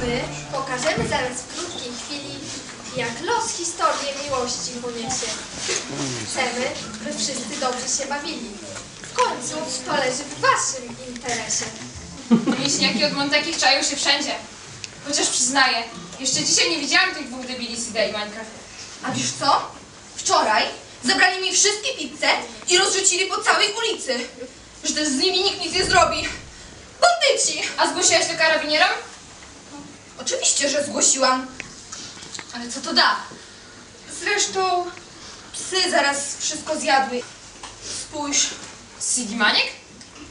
My pokażemy zaraz w krótkiej chwili, jak los historię miłości poniesie. Chcemy, by wszyscy dobrze się bawili. W końcu to leży w waszym interesie. Mięśniaki od Montekich czają się wszędzie. Chociaż przyznaję, jeszcze dzisiaj nie widziałam tych dwóch debili Sida i Minecraft. A wiesz co? Wczoraj zabrali mi wszystkie pizze i rozrzucili po całej ulicy. Że też z nimi nikt nic nie zrobi. Bandyci! A zgłosiłaś to karabinierom? Oczywiście, że zgłosiłam. Ale co to da? Zresztą psy zaraz wszystko zjadły. Spójrz. Sid i Maniek?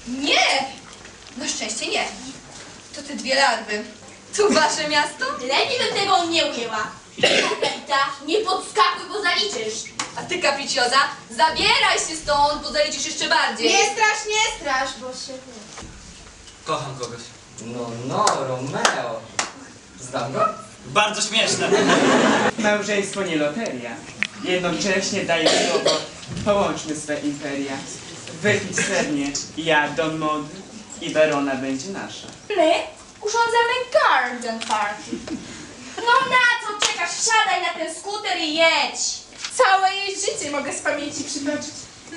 Nie! Na szczęście nie. To te dwie larwy. Tu wasze miasto? Lepiej bym tego nie ujęła. Margarita, nie podskakuj, bo zaliczysz. A ty, kapicioza, zabieraj się stąd, bo zaliczysz jeszcze bardziej. Nie strasz, nie strasz, bo się... Kocham kogoś. No, no, Romeo. Znam go? Bardzo śmieszne. Małżeństwo nie loteria. Jednocześnie daje słowo, połączmy swe imperia. Wypić sernie, ja Don Mody i Verona będzie nasza. My urządzamy garden party. No na co czekasz? Wsiadaj na ten skuter i jedź. Całe jej życie mogę z pamięci przytoczyć.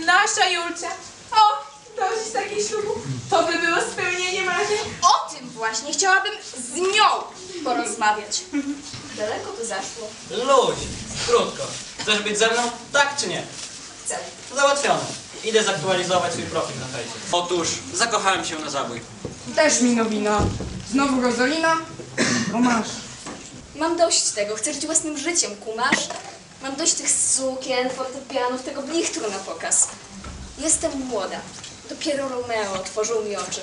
Nasza Julcia. O, dość takiej ślubu. To by było spełnienie marzeń. O tym właśnie chciałabym z nią porozmawiać. Daleko to zaszło. Luź, krótko. Chcesz być ze mną? Tak czy nie? Chcę. Załatwione. Idę zaktualizować swój profil na fejsie. Otóż zakochałem się na zabój. Też mi nowina. Znowu Rozolina? O masz. Mam dość tego. Chcę żyć własnym życiem, kumasz? Mam dość tych sukien, fortepianów, tego blichtru na pokaz. Jestem młoda. Dopiero Romeo otworzył mi oczy.